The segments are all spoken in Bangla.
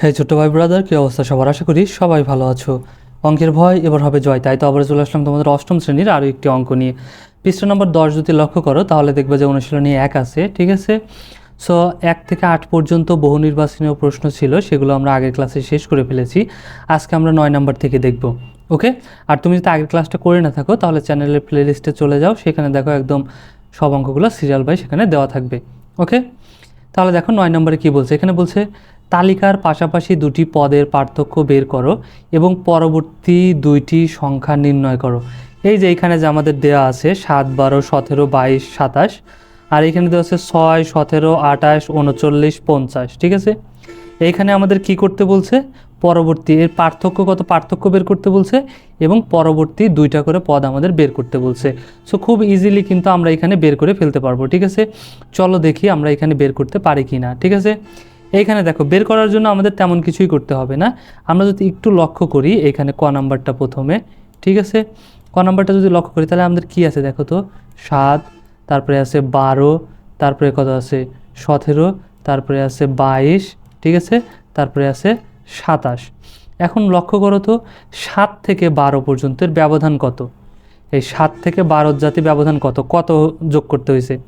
হ্যাঁ ছোট্ট ভাই ব্রাদার কী অবস্থা সবার? আশা করি সবাই ভালো আছো। অঙ্কের ভয় এবার হবে জয়। তাই তো আবার চলে আসলাম তোমাদের অষ্টম শ্রেণির আরও একটি অঙ্ক নিয়ে। পৃষ্ঠা নম্বর দশ যদি লক্ষ্য করো, তাহলে দেখবে যে অনুশীলনী এক আছে, ঠিক আছে? সো এক থেকে আট পর্যন্ত বহু নির্বাচনীয় প্রশ্ন ছিল, সেগুলো আমরা আগের ক্লাসে শেষ করে ফেলেছি। আজকে আমরা নয় নম্বর থেকে দেখব ওকে আর তুমি যদি আগের ক্লাসটা করে না থাকো, তাহলে চ্যানেলের প্লেলিস্টে চলে যাও, সেখানে দেখো একদম সব অঙ্কগুলো সিরিয়াল বাই সেখানে দেওয়া থাকবে ওকে তাহলে দেখো নয় নম্বরে কি বলছে? এখানে বলছে তালিকার পাশাপাশি দুটি পদের পার্থক্য বের করো এবং পরবর্তী দুইটি সংখ্যা নির্ণয় করো। এই যে এখানে যে আমাদের দেওয়া আছে সাত, বারো, সতেরো, বাইশ, সাতাশ, আর এখানে দেওয়া আছে ছয়, সতেরো, আঠাশ, উনচল্লিশ, পঞ্চাশ, ঠিক আছে? এইখানে আমাদের কি করতে বলছে? পরবর্তী এর পার্থক্য কত পার্থক্য বের করতে বলছে এবং পরবর্তী দুইটা করে পদ আমাদের বের করতে বলছে। সো খুব ইজিলি কিন্তু আমরা এখানে বের করে ফেলতে পারব, ঠিক আছে? চলো দেখি আমরা এখানে বের করতে পারি কি না ঠিক আছে? এইখানে দেখো, বের করার জন্য আমাদের তেমন কিছুই করতে হবে না। আমরা যদি একটু লক্ষ্য করি এখানে ক নাম্বারটা প্রথমে, ঠিক আছে? ক নাম্বারটা যদি লক্ষ্য করি, তাহলে আমাদের কি আছে দেখো তো? সাত, তারপরে আছে বারো, তারপরে কত আছে? সতেরো, তারপরে আছে বাইশ, ঠিক আছে? তারপরে আছে সাতাশ। এখন লক্ষ্য করো তো, সাত থেকে বারো পর্যন্তের ব্যবধান কত? এই সাত থেকে বারোর জাতি ব্যবধান কত? কত যোগ করতে হয়েছে?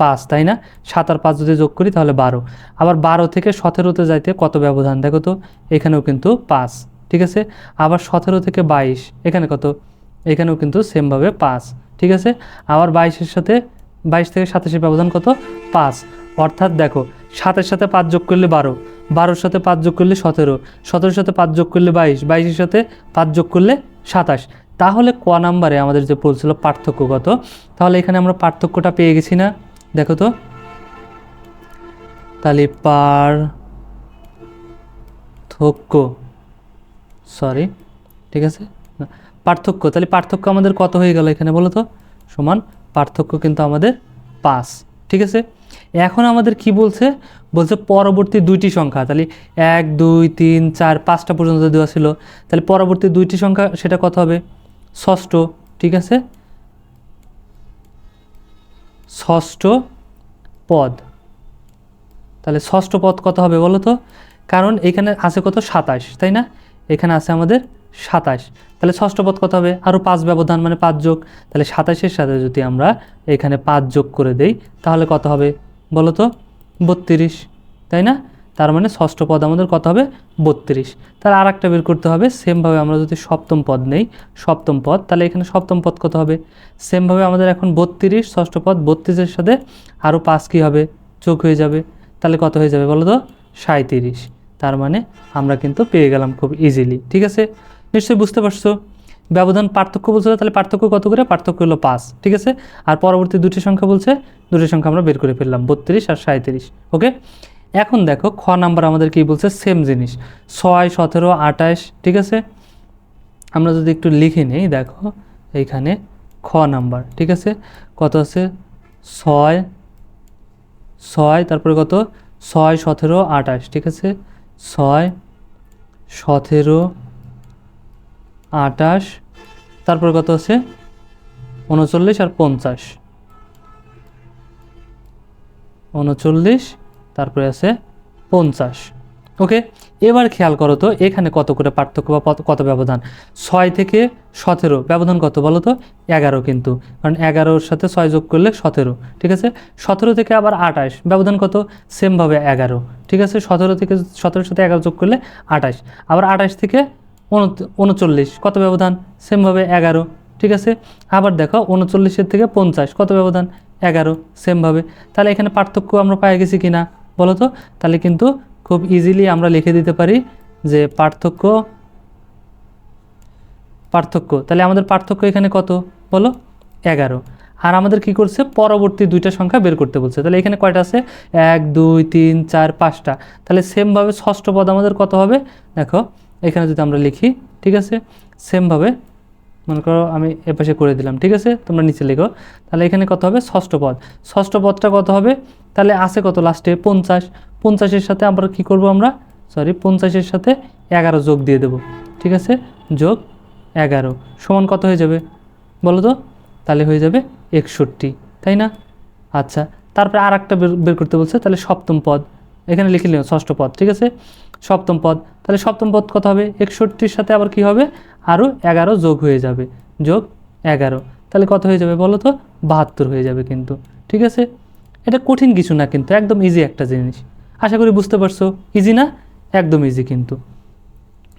পাঁচ, তাই না? সাত আর পাঁচ যদি যোগ করি তাহলে বারো। আবার বারো থেকে সতেরোতে যাইতে কত ব্যবধান? দেখো তো, এখানেও কিন্তু পাঁচ, ঠিক আছে? আবার সতেরো থেকে বাইশ, এখানে কত? এখানেও কিন্তু সেমভাবে পাঁচ, ঠিক আছে? আবার বাইশের সাথে, বাইশ থেকে সাতাশের ব্যবধান কত? পাঁচ। অর্থাৎ দেখো, সাতের সাথে পাঁচ যোগ করলে বারো, বারোর সাথে পাঁচ যোগ করলে সতেরো, সতেরোর সাথে পাঁচ যোগ করলে বাইশ, বাইশের সাথে পাঁচ যোগ করলে সাতাশ। তাহলে ক নাম্বারে আমাদের যে বলছিল পার্থক্য কত? তাহলে এখানে আমরা পার্থক্যটা পেয়ে গেছি না? দেখো তো। তাহলে পার্থক্য সরি ঠিক আছে? পার্থক্য, তাহলে পার্থক্য আমাদের কত হয়ে গেল এখানে বলো তো? সমান, পার্থক্য কিন্তু আমাদের পাঁচ, ঠিক আছে? এখন আমাদের কি বলছে? বলছে পরবর্তী দুইটি সংখ্যা, তাহলে এক, দুই, তিন, চার, পাঁচটা পর্যন্ত দেওয়া ছিল, তাহলে পরবর্তী দুইটি সংখ্যা সেটা কত হবে? ষষ্ঠ, ঠিক আছে? ষষ্ঠ পদ। তাহলে ষষ্ঠ পদ কত হবে বলো তো? কারণ এখানে আছে কত? সাতাশ, তাই না? এখানে আছে আমাদের সাতাশ। তাহলে ষষ্ঠ পদ কত হবে? আরও পাঁচ ব্যবধান মানে পাঁচ যোগ। তাহলে সাতাশের সাথে যদি আমরা এখানে পাঁচ যোগ করে দেই, তাহলে কত হবে বলো তো? বত্রিশ, তাই না? তার মানে ষষ্ঠ পদ আমাদের কত হবে? বত্রিশ। তাহলে আর একটা বের করতে হবে। সেমভাবে আমরা যদি সপ্তম পদ নেই, সপ্তম পদ, তাহলে এখানে সপ্তম পদ কত হবে? সেমভাবে আমাদের এখন বত্রিশ, ষষ্ঠ পদ, বত্রিশের সাথে আরও পাঁচ কী হবে? চোখ হয়ে যাবে। তাহলে কত হয়ে যাবে বলো তো? সাঁত্রিশ তার মানে আমরা কিন্তু পেয়ে গেলাম খুব ইজিলি ঠিক আছে? নিশ্চয়ই বুঝতে পারছ? ব্যবধান পার্থক্য বলছিল তাহলে পার্থক্য কত করে? পার্থক্য হলো পাঁচ, ঠিক আছে? আর পরবর্তী দুটি সংখ্যা বলছে, দুটি সংখ্যা আমরা বের করে ফেললাম, বত্রিশ আর সাঁত্রিশ ওকে এখন দেখো খ নাম্বার আমাদের কি বলছে? সেম জিনিস। ছয়, সতেরো, আঠাশ, ঠিক আছে? আমরা যদি একটু লিখে নিই, দেখো এইখানে খ নাম্বার, ঠিক আছে? কত আছে? ছয় ছয়, তারপরে কত? ছয়, সতেরো, আঠাশ, ঠিক আছে? ছয়, সতেরো, আঠাশ, তারপরে কত আছে? উনচল্লিশ আর পঞ্চাশ। উনচল্লিশ তারপরে আছে পঞ্চাশ। ওকে? এবার খেয়াল করো তো, এখানে কত করে পার্থক্য বা কত- ব্যবধান? ছয় থেকে সতেরো। ব্যবধান কত বলো তো? এগারো কিন্তু। কারণ এগারোর সাথে ছয় যোগ করলে সতেরো, ঠিক আছে? সতেরো থেকে আবার আঠাশ। ব্যবধান কত? সেমভাবে এগারো, ঠিক আছে? সতেরো থেকে, সতেরোর সাথে এগারো যোগ করলে আঠাশ। আবার আঠাশ থেকে উনচল্লিশ, কত ব্যবধান? সেমভাবে এগারো, ঠিক আছে? আবার দেখো, উনচল্লিশের থেকে পঞ্চাশ, কত ব্যবধান? এগারো, সেমভাবে। তাহলে এখানে পার্থক্য আমরা পাই গেছি কি না বলো তো তাহলে কিন্তু খুব ইজিলি আমরা লিখে দিতে পারি যে পার্থক্য পার্থক্য। তাহলে আমাদের পার্থক্য এখানে কত? বলো, এগারো। আর আমাদের কি করছে? পরবর্তী দুইটা সংখ্যা বের করতে বলছে। তাহলে এখানে কয়টা আছে? এক, দুই, তিন, চার, পাঁচটা। তাহলে সেমভাবে ষষ্ঠ পদ আমাদের কত হবে? দেখো, এখানে যদি আমরা লিখি, ঠিক আছে? সেমভাবে মনে করো আমি এপাশে করে দিলাম, ঠিক আছে? তোমরা নিচে লেখো। তাহলে এখানে কত হবে? ষষ্ঠ পদ। ষষ্ঠ পদটা কত হবে? তাহলে আছে কত লাস্টে? পঞ্চাশ। পঞ্চাশের সাথে আমরা কি করব আমরা? সরি পঞ্চাশের সাথে এগারো যোগ দিয়ে দেব। ঠিক আছে? যোগ এগারো। সমান কত হয়ে যাবে? বলো তো? তাহলে হয়ে যাবে একষট্টি। তাই না? আচ্ছা তারপরে আর একটা বের করতে বলছে, তাহলে সপ্তম পদ। এখানে লিখে নিও, ষষ্ঠ পদ। ঠিক আছে? সপ্তম পদ। তাহলে সপ্তম পদ কত হবে? একষট্টির সাথে আবার কি হবে? আরও এগারো যোগ হয়ে যাবে। যোগ এগারো। তাহলে কত হয়ে যাবে বলো তো? বাহাত্তর হয়ে যাবে কিন্তু। ঠিক আছে? এটা কঠিন কিছু না কিন্তু, একদম ইজি একটা জিনিস। আশা করি বুঝতে পারছ ইজি না? একদম ইজি কিন্তু।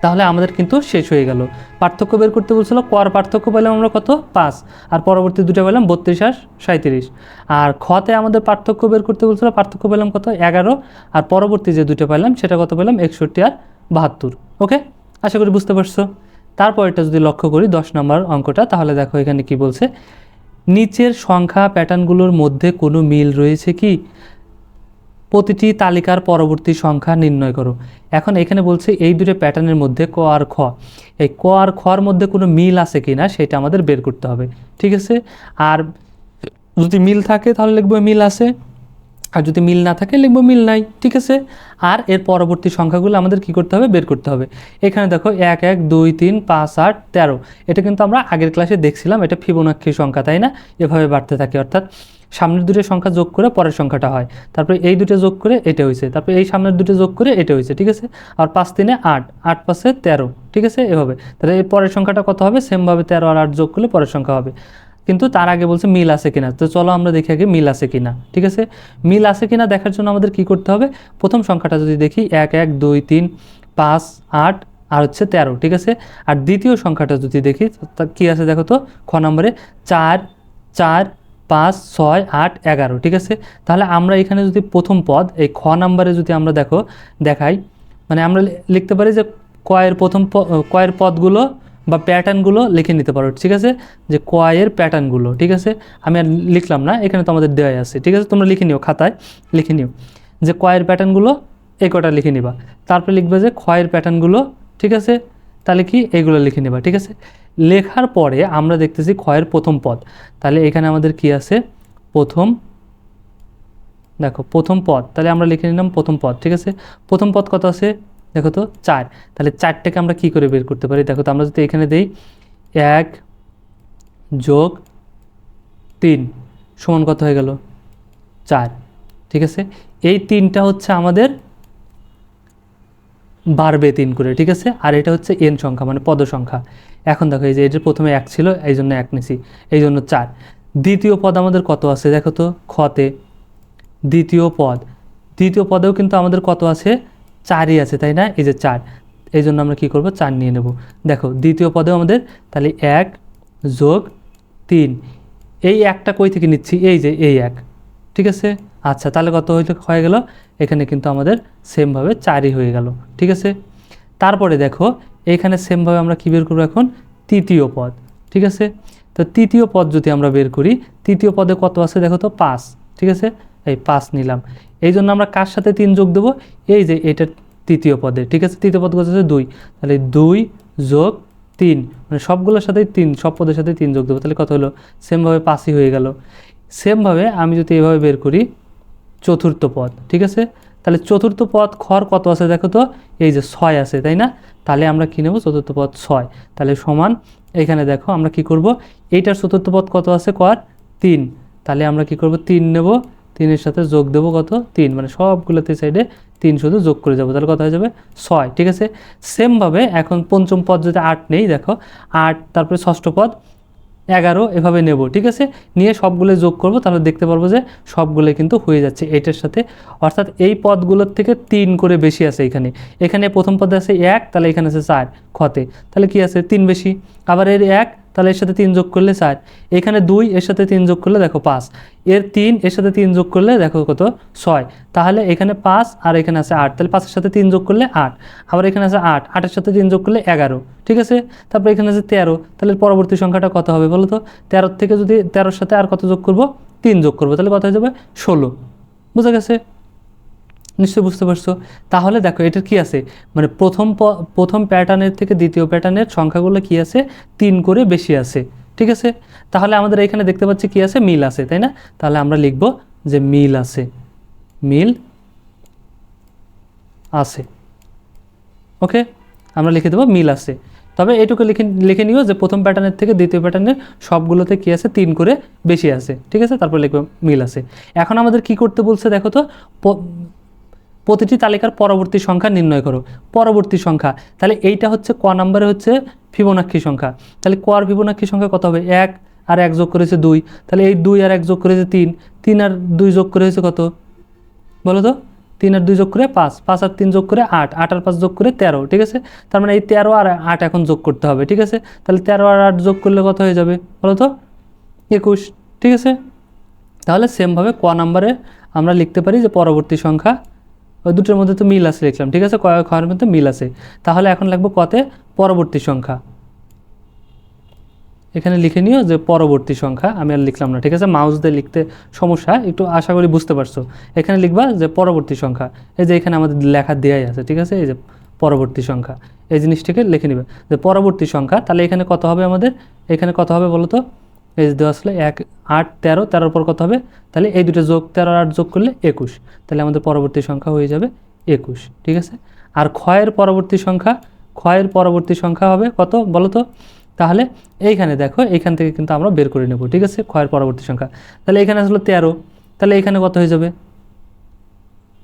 তাহলে আমাদের কিন্তু শেষ হয়ে গেল। পার্থক্য বের করতে বলছিল কর পার্থক্য পেলাম আমরা কত? পাঁচ। আর পরবর্তী দুটো পেলাম বত্রিশ আর সাঁত্রিশ আর খতে আমাদের পার্থক্য বের করতে বলছিল, পার্থক্য পেলাম কত? এগারো। আর পরবর্তী যে দুটো পেলাম, সেটা কত পেলাম? একষট্টি আর বাহাত্তর। ওকে? আশা করি বুঝতে পারছ। তারপর এটা যদি লক্ষ্য করি, দশ নম্বর অঙ্কটা, তাহলে দেখো এখানে কি বলছে। নিচের সংখ্যা প্যাটার্নগুলোর মধ্যে কোনো মিল রয়েছে কি? প্রতিটি তালিকার পরবর্তী সংখ্যা নির্ণয় করো। এখন এখানে বলছে এই দুটো প্যাটার্নের মধ্যে ক আর খ। এই ক আর খর মধ্যে কোনো মিল আছে কি না সেটা আমাদের বের করতে হবে, ঠিক আছে? আর যদি মিল থাকে তাহলে লিখব মিল আছে। আর যদি মিল না থাকে, লিখব মিল নাই, ঠিক আছে? আর এর পরবর্তী সংখ্যাগুলো আমাদের কি করতে হবে? বের করতে হবে। এখানে দেখো, এক এক, দুই, তিন, পাঁচ, আট, তেরো। এটা কিন্তু আমরা আগের ক্লাসে দেখছিলাম, এটা ফিবোনাক্ষী সংখ্যা, তাই না? এভাবে বাড়তে থাকে, অর্থাৎ সামনের দুটো সংখ্যা যোগ করে পরের সংখ্যাটা হয়। তারপরে এই দুটো যোগ করে এটা হয়েছে তারপরে এই সামনের দুটো যোগ করে এটা হয়েছে ঠিক আছে? আর পাঁচ, তিনে আট আট পাঁচে তেরো, ঠিক আছে? এভাবে। তাহলে এর পরের সংখ্যাটা কত হবে? সেমভাবে তেরো আর আট যোগ করলে পরের সংখ্যা হবে। কিন্তু তার আগে বলছে মিল আছে কিনা। তো চলো আমরা দেখি আগে মিল আছে কিনা, ঠিক আছে? মিল আছে কিনা দেখার জন্য আমাদের কি করতে হবে? প্রথম সংখ্যাটা যদি দেখি, এক এক, দুই, তিন, পাঁচ, আট আর হচ্ছে তেরো, ঠিক আছে? আর দ্বিতীয় সংখ্যাটা যদি দেখি কী আছে দেখো তো? খ নম্বরে চার চার, পাঁচ, ছয়, আট, এগারো, ঠিক আছে? তাহলে আমরা এখানে যদি প্রথম পদ, এই খ নাম্বারে যদি আমরা দেখো, দেখাই মানে আমরা লিখতে পারি যে কয়ের প্রথম কয়ের পদগুলো বা প্যাটার্নগুলো লিখে নিতে পারো, ঠিক আছে? যে কয়ের প্যাটার্নগুলো ঠিক আছে? আমি আর লিখলাম না, এখানে তো আমাদের দেওয়াই আছে, ঠিক আছে? তোমরা লিখে নিও, খাতায় লিখে নিও। যে কয়ের প্যাটার্নগুলো এই কটা লিখে নিবা। তারপরে লিখবে যে ক্ষয়ের প্যাটার্নগুলো ঠিক আছে? তাহলে কি? এগুলো লিখে নেবা, ঠিক আছে? লেখার পরে আমরা দেখতেছি ক্ষয়ের প্রথম পদ। তাহলে এখানে আমাদের কি আছে? প্রথম, দেখো, প্রথম পদ। তাহলে আমরা লিখে নিলাম প্রথম পদ, ঠিক আছে? প্রথম পদ কত আছে? দেখো তো, চার। তাহলে চারটাকে আমরা কি করে বের করতে পারি? দেখো তো, আমরা যদি এখানে দেই এক যোগ তিন, সমান কত হয়ে গেল? চার। ঠিক আছে? এই তিনটা হচ্ছে আমাদের বাড়বে তিন করে, ঠিক আছে? আর এটা হচ্ছে এন সংখ্যা মানে পদ সংখ্যা। এখন দেখো, এই যে এটার প্রথমে এক ছিল, এই জন্য এক নিছি। এই জন্য চার। দ্বিতীয় পদ আমাদের কত আছে? দেখো তো খতে দ্বিতীয় পদ। দ্বিতীয় পদেও কিন্তু আমাদের কত আছে? চারই আছে, তাই না? এই যে চার। এই জন্য আমরা কী করব? চার নিয়ে নেব। দেখো, দ্বিতীয় পদেও আমাদের তাহলে এক যোগ তিন। এই একটা কই থেকে নিচ্ছি? এই যে, এই এক। ঠিক আছে? আচ্ছা তাহলে কত হইলে? হয়ে গেল। এখানে কিন্তু আমাদের সেমভাবে চারই হয়ে গেল। ঠিক আছে? তারপরে দেখো, এখানে সেমভাবে আমরা কী বের করব এখন? তৃতীয় পদ। ঠিক আছে? তো তৃতীয় পদ যদি আমরা বের করি, তৃতীয় পদে কত আছে? দেখো তো, পাঁচ। ঠিক আছে? এই পাঁচ নিলাম। এই জন্য আমরা কার সাথে তিন যোগ দেবো? এই যে এটা তৃতীয় পদে, ঠিক আছে? তৃতীয় পদ আছে দুই। তাহলে দুই যোগ তিন মানে সবগুলোর সাথেই তিন, সব পদের সাথে তিন যোগ দেবো। তাহলে কত হলো? সেমভাবে পাঁচই হয়ে গেল। সেমভাবে আমি যদি এভাবে বের করি, চতুর্থ পদ, ঠিক আছে? তাহলে চতুর্থ পদ খর কত আছে দেখো তো? এই যে ছয় আছে, তাই না? তাহলে আমরা কী নেব? চতুর্থ পদ ছয়। তাহলে সমান এখানে দেখো আমরা কি করব? এইটার চতুর্থ পদ কত আছে? কর তিন। তাহলে আমরা কি করব? তিন নেব। তিনের সাথে যোগ দেবো কত? তিন। মানে সবগুলোতে সাইডে তিন শুধু যোগ করে যাব। তাহলে কত হয়ে যাবে? ছয়। ঠিক আছে? সেমভাবে এখন পঞ্চম পদ যদি আট নেই, দেখো, আট, তারপরে ষষ্ঠ পদ, এগারো এভাবে নেব। ঠিক আছে? নিয়ে সবগুলো যোগ করব, তাহলে দেখতে পারব যে সবগুলো কিন্তু হয়ে যাচ্ছে এইটার সাথে। অর্থাৎ এই পদগুলোর থেকে তিন করে বেশি আছে এখানে। এখানে প্রথম পদে আছে এক, তাহলে এখানে আছে চার খতে তাহলে কি আছে? তিন বেশি। আবার এর এক তাহলে এর সাথে তিন যোগ করলে চার। এখানে দুই, এর সাথে তিন যোগ করলে দেখো পাঁচ। এর তিন, এর সাথে তিন যোগ করলে দেখো কত ছয়। তাহলে এখানে পাঁচ আর এখানে আছে আট। তাহলে পাঁচের সাথে তিন যোগ করলে আট। আবার এখানে আছে আট। আটের সাথে তিন যোগ করলে এগারো। ঠিক আছে? তারপর এখানে আছে তেরো। তাহলে পরবর্তী সংখ্যাটা কত হবে বলো তো? তেরোর থেকে যদি তেরোর সাথে আর কত যোগ করব? তিন যোগ করব। তাহলে কত হয়ে যাবে ষোলো। বুঝা গেছে? নিশ্চয়ই বুঝতে পারছ। তাহলে দেখো, এটার কি আছে? মানে প্রথম প্রথম প্যাটার্নের থেকে দ্বিতীয় প্যাটার্নের সংখ্যাগুলো কি আছে? তিন করে বেশি আছে। ঠিক আছে? তাহলে আমাদের এখানে দেখতে পাচ্ছি কি আছে? মিল আছে, তাই না? তাহলে আমরা লিখব যে মিল আছে। মিল আছে। ওকে? আমরা লিখে দেবো মিল আছে। তবে এটুকু লিখে লিখে নিও যে প্রথম প্যাটার্নের থেকে দ্বিতীয় প্যাটার্নের সবগুলোতে কি আছে? তিন করে বেশি আছে। ঠিক আছে? তারপর লিখব মিল আছে। এখন আমাদের কি করতে বলছে দেখো তো? প্রতিটি তালিকার পরবর্তী সংখ্যা নির্ণয় করো। পরবর্তী সংখ্যা। তাহলে এইটা হচ্ছে ক নাম্বারে হচ্ছে ফিবোনাক্ষী সংখ্যা। তাহলে ক আর ফিবোনাক্ষী সংখ্যা কত হবে? এক আর এক যোগ করেছে দুই। তাহলে এই দুই আর এক যোগ করেছে তিন। তিন আর দুই যোগ করেছে কত? বলো তো? তিন আর দুই যোগ করে পাঁচ। পাঁচ আর তিন যোগ করে আট। আট আর পাঁচ যোগ করে তেরো, ঠিক আছে? তার মানে এই তেরো আর আট এখন যোগ করতে হবে, ঠিক আছে? তাহলে তেরো আর আট যোগ করলে কত হয়ে যাবে? বলো তো? একুশ, ঠিক আছে? তাহলে সেমভাবে ক নাম্বারে আমরা লিখতে পারি যে পরবর্তী সংখ্যা ওই দুটোর মধ্যে তো মিল আছে লিখলাম ঠিক আছে? খয়ের মধ্যে মিল আছে। তাহলে এখন লিখব কতে? পরবর্তী সংখ্যা। এখানে লিখে নিও যে পরবর্তী সংখ্যা, আমি আর লিখলাম না, ঠিক আছে? মাউস দিয়ে লিখতে সমস্যা, একটু আশা করি বুঝতে পারছ। এখানে লিখবা যে পরবর্তী সংখ্যা। এই যে এখানে আমাদের লেখা দেওয়াই আছে, ঠিক আছে? এই যে পরবর্তী সংখ্যা। এই জিনিসটিকে লিখে নিবে। যে পরবর্তী সংখ্যা, তাহলে এখানে কত হবে আমাদের? এখানে কত হবে বলো তো যে দেওয়া আসলে এক, আট, তেরো, তেরোর পর কত হবে? তাহলে এই দুটো যোগ, তেরো আট যোগ করলে একুশ। তাহলে আমাদের পরবর্তী সংখ্যা হয়ে যাবে একুশ, ঠিক আছে? আর ক্ষয়ের পরবর্তী সংখ্যা, ক্ষয়ের পরবর্তী সংখ্যা হবে কত বলো তো? তাহলে এইখানে দেখো, এইখান থেকে কিন্তু আমরা বের করে নেব, ঠিক আছে? ক্ষয়ের পরবর্তী সংখ্যা। তাহলে এখানে আসলো তেরো, তাহলে এখানে কত হয়ে যাবে?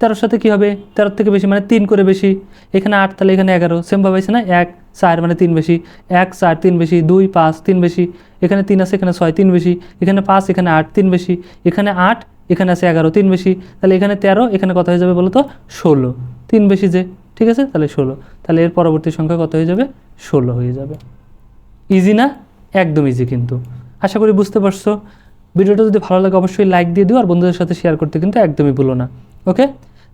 তেরোর সাথে কী হবে? তেরোর থেকে বেশি মানে তিন করে বেশি। এখানে আট, তাহলে এখানে এগারো সেমভাবে আছে না? এক চার মানে তিন বেশি, এক, চার, তিন বেশি, দুই, পাঁচ, তিন বেশি, এখানে তিন আছে, এখানে ছয়, তিন বেশি, এখানে পাঁচ, এখানে আট, তিন বেশি, এখানে আট, এখানে আছে এগারো, তিন বেশি, তাহলে এখানে তেরো, এখানে কত হয়ে যাবে বলো তো ষোলো। তিন বেশি যে, ঠিক আছে? তাহলে ষোলো। তাহলে এর পরবর্তী সংখ্যা কত হয়ে যাবে? ষোলো হয়ে যাবে। ইজি না? একদম ইজি কিন্তু। আশা করি বুঝতে পারছ। ভিডিওটা যদি ভালো লাগে অবশ্যই লাইক দিয়ে দিও, আর বন্ধুদের সাথে শেয়ার করতে কিন্তু একদমই ভুলো না। ওকে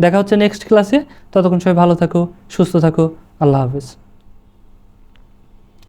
দেখা হচ্ছে নেক্সট ক্লাসে ততক্ষণ সবাই ভালো থাকো, সুস্থ থাকো। আল্লাহ হাফেজ।